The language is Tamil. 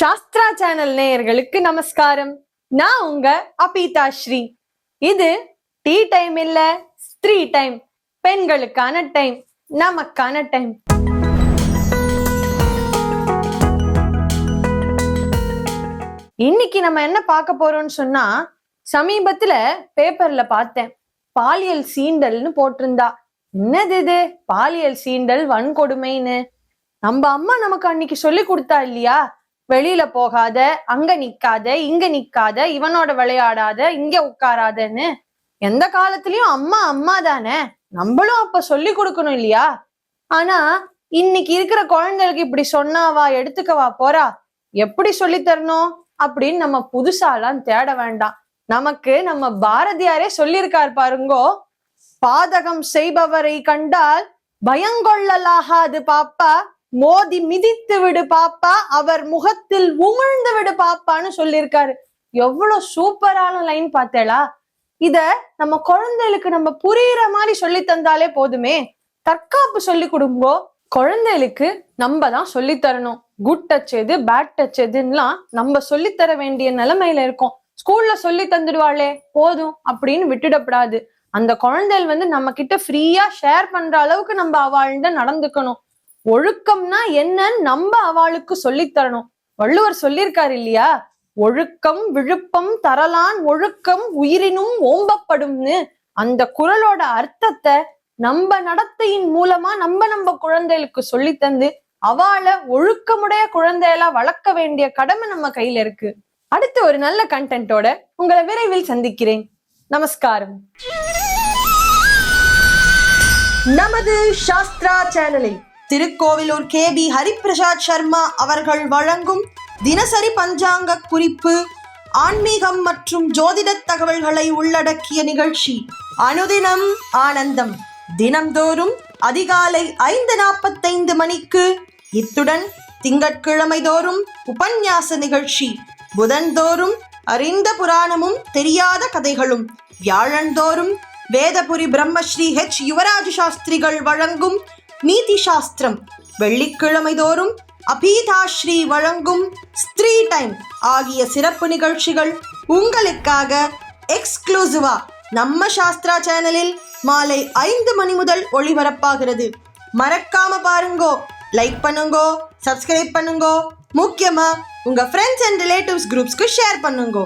சாஸ்திரா சேனல் நேயர்களுக்கு நமஸ்காரம். நான் உங்க அபிதா ஸ்ரீ இது டீ டைம் இல்ல ஸ்திரீ டைம். பெண்களுக்கான டைம் நமக்கான டைம். இன்னைக்கு நம்ம என்ன பார்க்க போறோம்னு சொன்னா சமீபத்துல பேப்பர்ல பார்த்தேன். பாலியல் சீண்டல்னு போட்டிருந்தா. என்னது இது? பாலியல் சீண்டல் வன்கொடுமைன்னு. நம்ம அம்மா நமக்கு அன்னைக்கு சொல்லி கொடுத்தா இல்லையா? வெளியில போகாத அங்க நிக்காத இங்க நிக்காத இவனோட விளையாடாத இங்க உட்காராதன்னு எந்த காலத்துலயும் அம்மா அம்மா தானே. நம்மளும் அப்ப சொல்லி கொடுக்கணும் இல்லையா? ஆனா இன்னைக்கு இருக்கிற குழந்தைகளுக்கு இப்படி சொன்னாவா எடுத்துக்கவா போறா எப்படி சொல்லி தரணும்? அப்படின்னு நம்ம புதுசாலாம் தேட வேண்டாம். நமக்கு நம்ம பாரதியாரே சொல்லியிருக்கார் பாருங்கோ பாதகம் செய்பவரை கண்டால் பயங்கொள்ளலாகாது பாப்பா மோதி மிதித்து விடு பாப்பா அவர் முகத்தில் உமிழ்ந்து விடு பாப்பான்னு சொல்லியிருக்காரு. எவ்வளவு சூப்பரான லைன் பார்த்தேளா? இத நம்ம குழந்தைகளுக்கு நம்ம புரியுற மாதிரி சொல்லி தந்தாலே போதுமே. தற்காப்பு சொல்லி கொடுங்கோ. குழந்தைகளுக்கு நம்ம தான் சொல்லி தரணும். குட் டச் எது பேட் டச் எதுன்னெலாம் நம்ம சொல்லி தர வேண்டிய நிலைமையில இருக்கோம். ஸ்கூல்ல சொல்லி தந்துடுவாளே போதும் அப்படின்னு விட்டுடப்படாது. அந்த குழந்தைகள் வந்து நம்ம கிட்ட ஃப்ரீயா ஷேர் பண்ற அளவுக்கு நம்ம அவள்கிட்ட நடந்துக்கணும். ஒழுக்கம்னா என்னன்னு நம்ம அவளுக்கு சொல்லித் தரணும். வள்ளுவர் சொல்லியிருக்காரு இல்லையா? ஒழுக்கம் விழுப்பம் தரலான் ஒழுக்கம் உயிரினும் ஓம்பப்படும்னு. அந்த குரலோட அர்த்தத்தை நம்ம நடத்தையின் மூலமா நம்ம நம்ம குழந்தைகளுக்கு சொல்லி தந்து அவளை ஒழுக்கமுடைய குழந்தைகளா வளர்க்க வேண்டிய கடமை நம்ம கையில இருக்கு. அடுத்து ஒரு நல்ல கண்டென்ட்டோட உங்களை விரைவில் சந்திக்கிறேன். நமஸ்காரம். நமது சாஸ்திரா சேனலில் திருக்கோவிலூர் கே பி ஹரிபிரசாத் சர்மா அவர்கள் வழங்கும் தினசரி பஞ்சாங்க குறிப்பு ஆன்மீகம் மற்றும் ஜோதிட தகவல்களை உள்ளடக்கிய நிகழ்ச்சி. அனுதினம் ஆனந்தம். தினம்தோறும் அதிகாலை ஐந்து நாற்பத்தைந்து மணிக்கு இத்துடன் திங்கட்கிழமை தோறும் உபன்யாச நிகழ்ச்சி. புதன்தோறும் அறிந்த புராணமும் தெரியாத கதைகளும். வியாழந்தோறும் வேதபுரி பிரம்மஸ்ரீ ஹெச் யுவராஜ சாஸ்திரிகள் வழங்கும் நீதி சாஸ்திரம் வெள்ளிக்கிழமை தோறும் அபீதாஸ்ரீ வழங்கும் ஸ்திரீ டைம் ஆகிய சிறப்பு நிகழ்ச்சிகள் உங்களுக்காக எக்ஸ்க்ளூசிவா நம்ம சாஸ்திரா சேனலில் மாலை ஐந்து மணி முதல் ஒளிபரப்பாகிறது. மறக்காம பாருங்கோ லைக் பண்ணுங்கோ சப்ஸ்கிரைப் பண்ணுங்கோ. முக்கியமா உங்க ஃப்ரெண்ட்ஸ் அண்ட் ரிலேட்டிவ்ஸ் குரூப்ஸ்க்கு ஷேர் பண்ணுங்கோ.